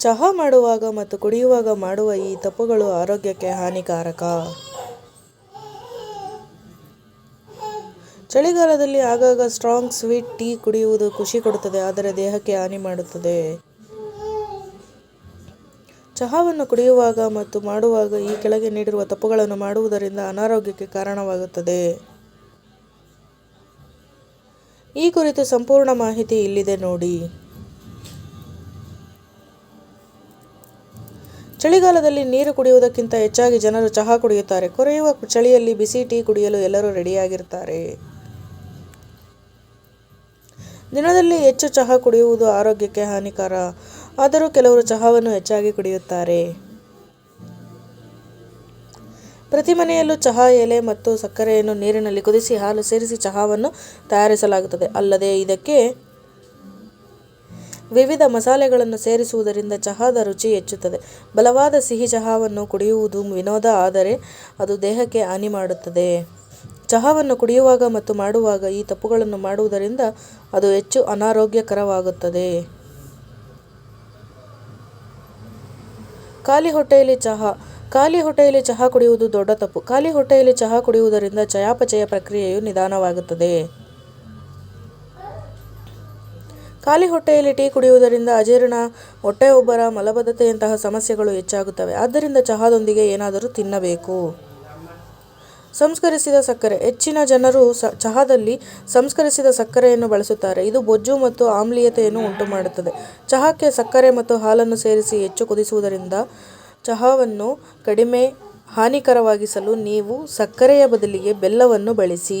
ಚಹಾ ಮಾಡುವಾಗ ಮತ್ತು ಕುಡಿಯುವಾಗ ಮಾಡುವ ಈ ತಪ್ಪುಗಳು ಆರೋಗ್ಯಕ್ಕೆ ಹಾನಿಕಾರಕ. ಚಳಿಗಾಲದಲ್ಲಿ ಆಗಾಗ ಸ್ಟ್ರಾಂಗ್ ಸ್ವೀಟ್ ಟೀ ಕುಡಿಯುವುದು ಖುಷಿ ಕೊಡುತ್ತದೆ, ಆದರೆ ದೇಹಕ್ಕೆ ಹಾನಿ ಮಾಡುತ್ತದೆ. ಚಹಾವನ್ನು ಕುಡಿಯುವಾಗ ಮತ್ತು ಮಾಡುವಾಗ ಈ ಕೆಳಗೆ ನೀಡಿರುವ ತಪ್ಪುಗಳನ್ನು ಮಾಡುವುದರಿಂದ ಅನಾರೋಗ್ಯಕ್ಕೆ ಕಾರಣವಾಗುತ್ತದೆ. ಈ ಕುರಿತು ಸಂಪೂರ್ಣ ಮಾಹಿತಿ ಇಲ್ಲಿದೆ ನೋಡಿ. ಚಳಿಗಾಲದಲ್ಲಿ ನೀರು ಕುಡಿಯುವುದಕ್ಕಿಂತ ಹೆಚ್ಚಾಗಿ ಜನರು ಚಹಾ ಕುಡಿಯುತ್ತಾರೆ. ಕೊರೆಯುವ ಚಳಿಯಲ್ಲಿ ಬಿಸಿ ಟೀ ಕುಡಿಯಲು ಎಲ್ಲರೂ ರೆಡಿಯಾಗಿರ್ತಾರೆ ದಿನದಲ್ಲಿ ಹೆಚ್ಚು ಚಹಾ ಕುಡಿಯುವುದು ಆರೋಗ್ಯಕ್ಕೆ ಹಾನಿಕರ. ಆದರೂ ಕೆಲವರು ಚಹಾವನ್ನು ಹೆಚ್ಚಾಗಿ ಕುಡಿಯುತ್ತಾರೆ. ಪ್ರತಿ ಮನೆಯಲ್ಲೂ ಚಹಾ ಎಲೆ ಮತ್ತು ಸಕ್ಕರೆಯನ್ನು ನೀರಿನಲ್ಲಿ ಕುದಿಸಿ ಹಾಲು ಸೇರಿಸಿ ಚಹಾವನ್ನು ತಯಾರಿಸಲಾಗುತ್ತದೆ. ಅಲ್ಲದೆ ಇದಕ್ಕೆ ವಿವಿಧ ಮಸಾಲೆಗಳನ್ನು ಸೇರಿಸುವುದರಿಂದ ಚಹಾದ ರುಚಿ ಹೆಚ್ಚುತ್ತದೆ. ಬಲವಾದ ಸಿಹಿ ಚಹಾವನ್ನು ಕುಡಿಯುವುದು ವಿನೋದ, ಆದರೆ ಅದು ದೇಹಕ್ಕೆ ಹಾನಿ ಮಾಡುತ್ತದೆ. ಚಹಾವನ್ನು ಕುಡಿಯುವಾಗ ಮತ್ತು ಮಾಡುವಾಗ ಈ ತಪ್ಪುಗಳನ್ನು ಮಾಡುವುದರಿಂದ ಅದು ಹೆಚ್ಚು ಅನಾರೋಗ್ಯಕರವಾಗುತ್ತದೆ. ಖಾಲಿ ಹೊಟ್ಟೆಯಲ್ಲಿ ಚಹಾ. ಖಾಲಿ ಹೊಟ್ಟೆಯಲ್ಲಿ ಚಹಾ ಕುಡಿಯುವುದು ದೊಡ್ಡ ತಪ್ಪು. ಖಾಲಿ ಹೊಟ್ಟೆಯಲ್ಲಿ ಚಹಾ ಕುಡಿಯುವುದರಿಂದ ಚಯಾಪಚಯ ಪ್ರಕ್ರಿಯೆಯು ನಿಧಾನವಾಗುತ್ತದೆ. ಖಾಲಿ ಹೊಟ್ಟೆಯಲ್ಲಿ ಟೀ ಕುಡಿಯುವುದರಿಂದ ಅಜೀರ್ಣ ಹೊಟ್ಟೆ ಉಬ್ಬರ ಮಲಬದ್ಧತೆಯಂತಹ ಸಮಸ್ಯೆಗಳು ಹೆಚ್ಚಾಗುತ್ತವೆ. ಆದ್ದರಿಂದ ಚಹಾದೊಂದಿಗೆ ಏನಾದರೂ ತಿನ್ನಬೇಕು. ಸಂಸ್ಕರಿಸಿದ ಸಕ್ಕರೆ. ಹೆಚ್ಚಿನ ಜನರು ಚಹಾದಲ್ಲಿ ಸಂಸ್ಕರಿಸಿದ ಸಕ್ಕರೆಯನ್ನು ಬಳಸುತ್ತಾರೆ. ಇದು ಬೊಜ್ಜು ಮತ್ತು ಆಮ್ಲೀಯತೆಯನ್ನು ಉಂಟುಮಾಡುತ್ತದೆ. ಚಹಾಕ್ಕೆ ಸಕ್ಕರೆ ಮತ್ತು ಹಾಲನ್ನು ಸೇರಿಸಿ ಹೆಚ್ಚು ಕುದಿಸುವುದರಿಂದ ಚಹಾವನ್ನು ಕಡಿಮೆ ಹಾನಿಕರವಾಗಿಸಲು ನೀವು ಸಕ್ಕರೆಯ ಬದಲಿಗೆ ಬೆಲ್ಲವನ್ನು ಬಳಸಿ.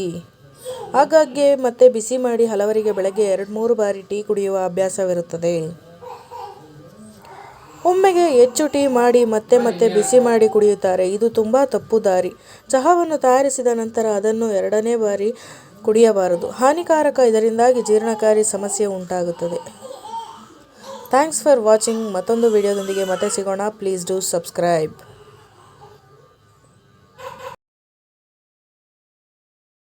ಆಗಾಗ್ಗೆ ಮತ್ತೆ ಬಿಸಿ ಮಾಡಿ ಹಲವರಿಗೆ ಬೆಳಗ್ಗೆ ಎರಡು ಮೂರು ಬಾರಿ ಟೀ ಕುಡಿಯುವ ಅಭ್ಯಾಸವಿರುತ್ತದೆ. ಒಮ್ಮೆಗೆ ಹೆಚ್ಚು ಟೀ ಮಾಡಿ ಮತ್ತೆ ಮತ್ತೆ ಬಿಸಿ ಮಾಡಿ ಕುಡಿಯುತ್ತಾರೆ. ಇದು ತುಂಬ ತಪ್ಪು ದಾರಿ. ಚಹಾವನ್ನು ತಯಾರಿಸಿದ ನಂತರ ಅದನ್ನು ಎರಡನೇ ಬಾರಿ ಕುಡಿಯಬಾರದು. ಹಾನಿಕಾರಕ ಇದರಿಂದಾಗಿ ಜೀರ್ಣಕಾರಿ ಸಮಸ್ಯೆ ಉಂಟಾಗುತ್ತದೆ. ಥ್ಯಾಂಕ್ಸ್ ಫಾರ್ ವಾಚಿಂಗ್ ಮತ್ತೊಂದು ವಿಡಿಯೋದೊಂದಿಗೆ ಮತ್ತೆ ಸಿಗೋಣ. Please do subscribe